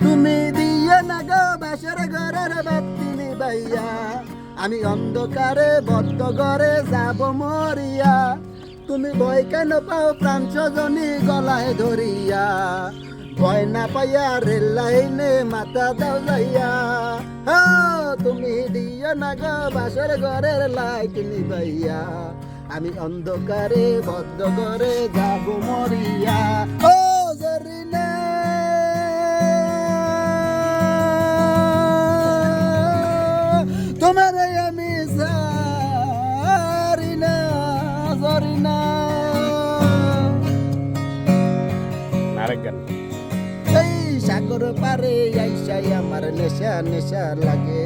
তুমি দিয়ে না গো বাসর ঘরের বাতি ভাইয়া আমি অন্ধকারে বদ্ধ ঘরে যাব মরিয়া। তুমি ভয় কেন পাও প্রাণ গলায় ধরিয়া? ভয় না পাইয়া রেল লাইনে মাথা দাও যাইয়া। হো, তুমি দিও না গো বাসর ঘরের লাইট নিবাইয়া। আমি অন্ধকারে বদ্ধ ঘরে যাব মরিয়া। ও জরিনা! তোমার আমি সারিনা সরিনা আরেক গান। এই সাগর পারে আইসাই আমার নেশা নেশা লাগে।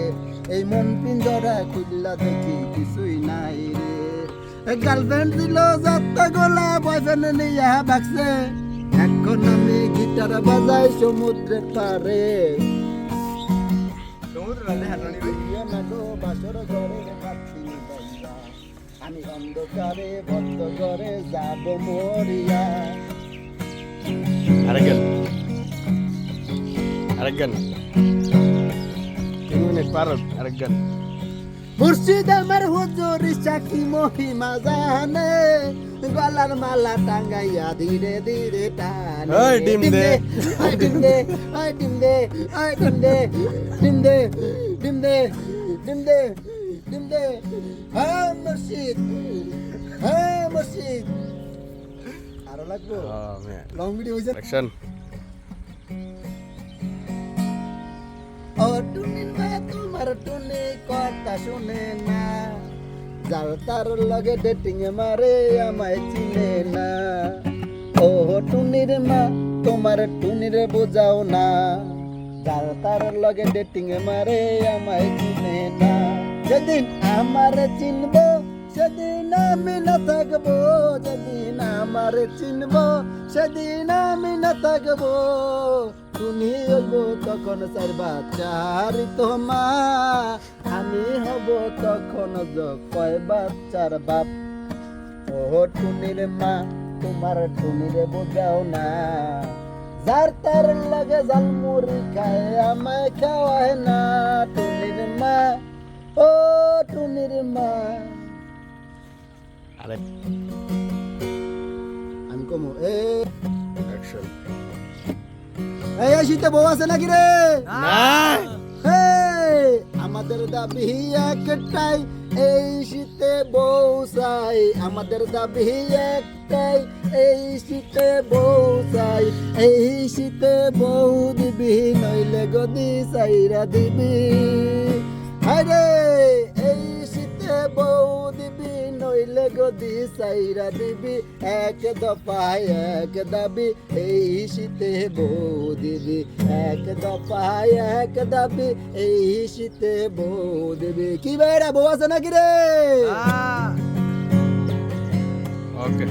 এই মন পিঞ্জরা খুললা দেখি কিছুই নাই রে। গার্লফ্রেন্ড দিল যত গোলা বয়ফ্রেন্ড নিয়া বাকছে এখন আমি গিটার বাজাই সমুদ্রের পারে ইয়ে। আমি অন্ধকারে বদ্ধ ঘরে যাব মরিয়া। আরেক গান। আরেক গান। তিন মিনিট পার হোক, আরেক গান। মুর্শিদ আমার হুজুর সাক্ষী মহিমা জানে গলার মালা টাঙ্গাইয়া ধীরে ধীরে টানে। ওই ডিম দে। ওই ডিম দে ওই ডিম দে ওই ডিম দে ডিম দে ডিম দে ডিম দে ডিম দে। হ্যাঁ মুর্শিদ হ্যাঁ মুর্শিদ। আরও লাগবো? লং ভিডিও হয়েছে। অ্যাকশন ও টুনির মা তোমার টুনি কথা শুনে না। যার তার লগে ডেটিং মারে, আমায় চিনে না। ও টুনির মা, তোমার টুনির বোঝাও না। যার তার লগে ডেটিং মারে, আমায় চিনে না। যেদিন আমার চিনবো, সেদিন আমি না থাকব। যেদিন আমার চিনবো, সেদিন আমি না থাকব। তুমি হইব তখন চার বাচ্চার তোমা। আমি হব তখন কয় বাচ্চার বাপ। ও টুনির মা তোমার টুনির বোঝাও না। যার তার লাগে জালমুড়ি খায় আমায় খাওয়ায় না টুনির মা। ও টুনির মা। আরেক আমি কমো এ অ্যাকশন এই শীতে বউ আছে নাকি রে? আমাদের দাবি একটাই এই শীতে বউ চাই। আমাদের দাবি একটাই এই শীতে বউ চাই। এই শীতে বউ দিবি নইলে গদি চাইরা দিবি। আরে নইলে গদি সাইরা দিবি, এক দফায় এক দাবি, এই শীতে বউ দিবি। এক দফায় এক দাবি, এই শীতে বউ দিবি। কি বেড়া বউ আছে নাকি রে? ওকে।